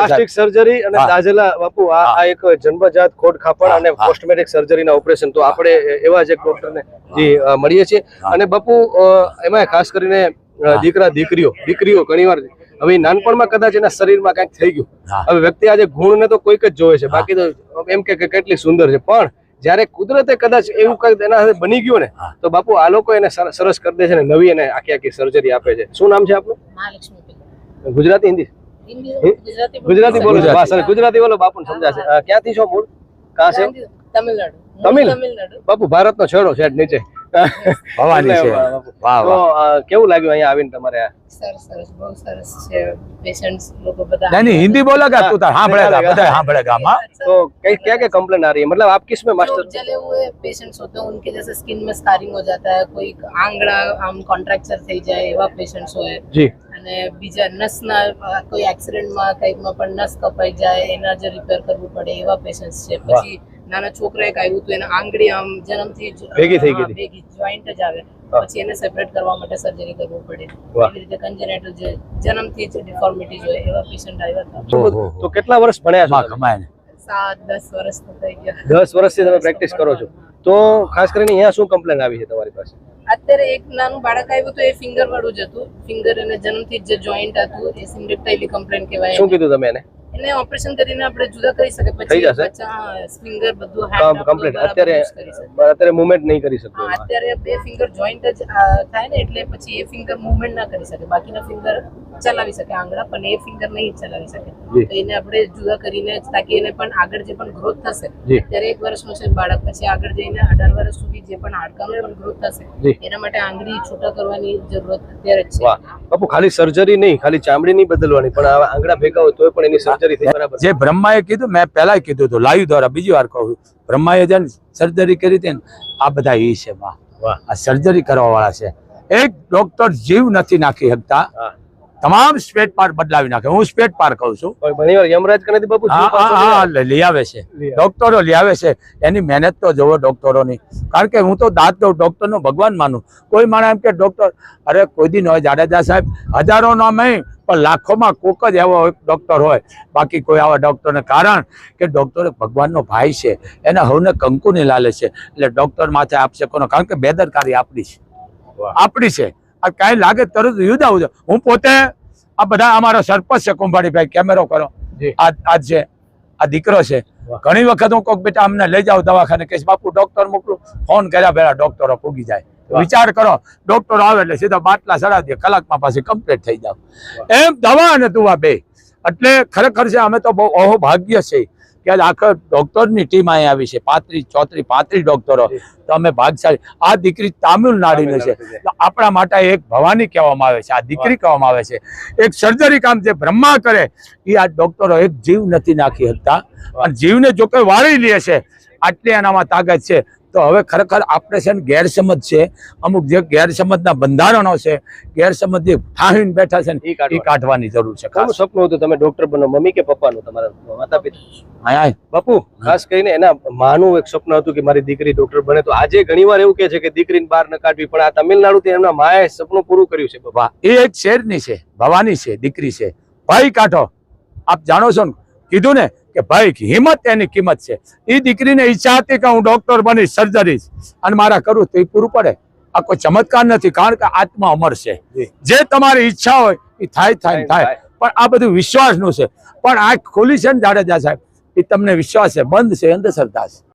Plastic surgery અને દાજેલા બાપુ આ એક જન્મજાત ખોડ ખાપણ અને. કોસ્મેટિક સર્જરીના ઓપરેશન તો આપણે એવા જ એક ડોક્ટરને જી મળીએ છીએ. અને બાપુ એમાં ખાસ કરીને દીકરા દીકરીઓ દીકરીઓ ઘણીવાર હવે નાનપણમાં કદાચ એના શરીરમાં કંઈક થઈ ગયું. હવે વ્યક્તિ આજે ગુણને તો કોઈક જ જોવે છે. બાકી તો એમ કે કે કેટલી સુંદર છે. પણ જ્યારે કુદરતે કદાચ એવું કઈ એના સાથે બની ગયું ને તો બાપુ આ લોકો એને સરસ કરી દે છે ને નવી એને આખી આખી સર્જરી આપે છે. શું નામ છે આપનું? ગુજરાતી હિન્દી? ગુજરાતી ગુજરાતી બોલો ગુજરાતી. વાહ, સરસ. ગુજરાતી બોલો બાપુ સમજાશે અ, ક્યાંથી છો મૂળ કાં છે ગાંધી- તમિલનાડુ તમિલ? તમિલનાડુ બાપુ ભારતનો છેડો છે નીચે ભવાની છે એટલે, બાપુ. વાહ તો વાહ અ, કેવું લાગ્યું અહીંયા આવીને તમારે આ? સરસ સરસ બહુ સરસ છે પેશન્ટ્સ લોકો બધા નહીં નહીં હિન્દી બોલો કે તું તાર સાંભળેગા હા. બધા સાંભળેગા આમાં तो कई क्या क्या कंप्लेन आ रही है मतलब आप किस में जो मास्टर जले हुए पेशेंट्स होते हैं उनके जैसे स्किन में स्कारिंग हो जाता है कोई आंगड़ा આમ કોન્ટ્રાક્ચર થઈ જાય એવા પેશન્ટ્સ હોય जी અને બીજા નસના કોઈ એક્સિડન્ટમાં કંઈકમાં પણ નસ કપાઈ જાય એના જે રિપેર કરવું પડે એવા પેશન્ટ્સ છે. પછી નાના છોકરા એક આવ્યું હતું એને આંગળી આમ જન્મથી ભેગી થઈ ગઈ ભેગી જોઈન્ટ જ આવે. પછી એને સેપરેટ કરવા માટે સર્જરી કરવું પડે. એવી રીતે કન્જેનેટલ જે જન્મથી જ ડિફોર્મિટી હોય એવા પેશન્ટ આવ્યા હતા. ઓહો. કેટલા વર્ષ ભણ્યા છો કમાય સાત દસ વર્ષ થઈ ગયા. દસ વર્ષથી તમે પ્રેક્ટિસ કરો છો. તો ખાસ કરીને અહીંયા શું કમ્પ્લેન આવી છે તમારી પાસે? અત્યારે એક નાનું બાળક આવ્યું તો એ ફિંગર વાળું જ હતું. ફિંગર અને જન્મથી જ જે જોઈન્ટ હતું એ સિમ્બેક્ટાઇલી કમ્પ્લેન કહેવાય શું કીધું તમે એને? એને ઓપરેશન કરીને આપણે જુદા કરી શકે પછી? ફિંગર બધું hand કમ્પ્લીટ અત્યારે. અત્યારે મૂવમેન્ટ નહીં કરી શકતો અત્યારે બે ફિંગર જોઈન્ટ જ થાય ને એટલે પછી એ ફિંગર મૂવમેન્ટ ના કરી શકે. બાકીના ફિંગર ચલાવી શકે આંગળા પણ એ ફિંગર નહીં ચલાવી શકે. તો એને આપણે જુદા કરીને તાકી એને પણ આગળ જે પણ ગ્રોથ થશે. અત્યારે એક વર્ષનું છે બાળક. પછી આગળ જઈને અઢાર વર્ષ સુધી જે પણ હાડકાનો પણ ગ્રોથ થશે એના માટે આંગળી છૂટા કરવાની જરૂરત અત્યારે છે. બાપુ ખાલી સર્જરી નહીં ખાલી ચામડી નહીં બદલવાની. પણ આંગળા ભેગા હોય તો પણ એની સર્જરી થઈ બરાબર. જે બ્રહ્માએ કીધું મેં પહેલા કીધું હતું લાઈવ દ્વારા બીજી વાર કહું છું. બ્રહ્માએ જેને સર્જરી કરી હતી ને આ બધા એ છે આ સર્જરી કરવા વાળા છે. એક ડોક્ટર જીવ નથી નાખી શકતા. તમામ સ્પેટ પાર્ટ બદલાવી નાખે હું સ્પેટ પાર્ટ કહું છું યમરાજ બાપુ હા હા લઈ આવે છે ડોક્ટરો લઈ આવે છે એની મહેનત તો જોવો ડોક્ટરોની કારણ કે હું તો દાંત દઉં ડોક્ટરનો ભગવાન માનું કોઈ માણસ એમ કે ડોક્ટર અરે કોઈ દી ન હોય જાડેજા સાહેબ હજારો નો નહીં પણ લાખોમાં કોક જ એવો ડોક્ટર હોય બાકી કોઈ આવા ડોક્ટરને કારણ કે ડોક્ટર ભગવાનનો ભાઈ છે એને હવને કંકુની લાલે છે એટલે ડોક્ટર માથે આપશે કોનો કારણ કે બેદરકારી આપણી છે આપણી છે આ કાંઈ લાગે તરત યુદ્ધ આવું હું પોતે આ બધા અમારો સરપંચ છે કુંભાડીભાઈ કેમેરો કરો. આ આ છે આ દીકરો છે. ઘણી વખત હું કોક બેટા અમને લઈ જાઉં દવાખાને. કહીશ બાપુ ડોક્ટર મોકલું. ફોન કર્યા પહેલા ડોક્ટરો પૂગી જાય. વિચાર કરો ડોક્ટરો આવે એટલે સીધા બાટલા ચડાવી દે કલાકમાં પાછી કમ્પ્લીટ થઈ જાવ એમ દવા અને દુવા બે. એટલે ખરેખર છે અમે તો બહુ અહો ભાગ્ય છે કે આજ આખો ડોક્ટરની ટીમ અહીંયા આવી છે. પાંત્રીસ ચોત્રીસ પાંત્રીસ ડોક્ટરો. તો અમે ભાગશાળી. આ દીકરી તામિલનાડુની છે. છે. તો આપણા માટે એક ભવાની કહેવામાં આવે છે. આ દીકરી કહેવામાં આવે છે. એક સર્જરી કામ જે બ્રહ્મા કરે એ આ ડોક્ટરો એક જીવ નથી નાખી શકતા. અને જીવને જો કે વાળી લે છે આટલી એનામાં તાકાત છે. તો હવે ખરેખર આપણે છે ને ગેરસમજ છે. અમુક જે ગેરસમજના બંધારણો છે ગેરસમજ જે ઠાહીને બેઠા છે ને એ કાઢવાની. જરૂર છે ખાસ. સપનું હતું તમે ડોક્ટર બનો મમ્મી કે પપ્પાનું? તમારા માતા પિતા. બાપુ ખાસ કરીને એના માનું એક સ્વપ્ન હતું કે મારી દીકરી ડોક્ટર બને તો આજે ઘણીવાર એવું કે છે કે દીકરીને બહાર ન કાઢવી પણ આ તમિલનાડુથી એમના માએ સપનું પૂરું કર્યું છે બાપા. એ એક શેરની છે ભવાની છે દીકરી છે. ભાઈ કાઢો. આપ જાણો છો ને કીધું ને કે ભાઈ હિંમત એની કિંમત છે. એ દીકરીને ઈચ્છા હતી કે હું ડોક્ટર બનીશ સર્જરીશ અને મારા કરું તો એ પૂરું પડે. આ કોઈ ચમત્કાર નથી કારણ કે આત્મા અમર છે. જે. તમારી ઈચ્છા હોય એ થાય થાય થાય પણ આ બધું વિશ્વાસનું છે. પણ આંખ ખોલી છે ને જાડેજા સાહેબ એ તમને વિશ્વાસ છે. બંધ છે અંધશ્રદ્ધા છે.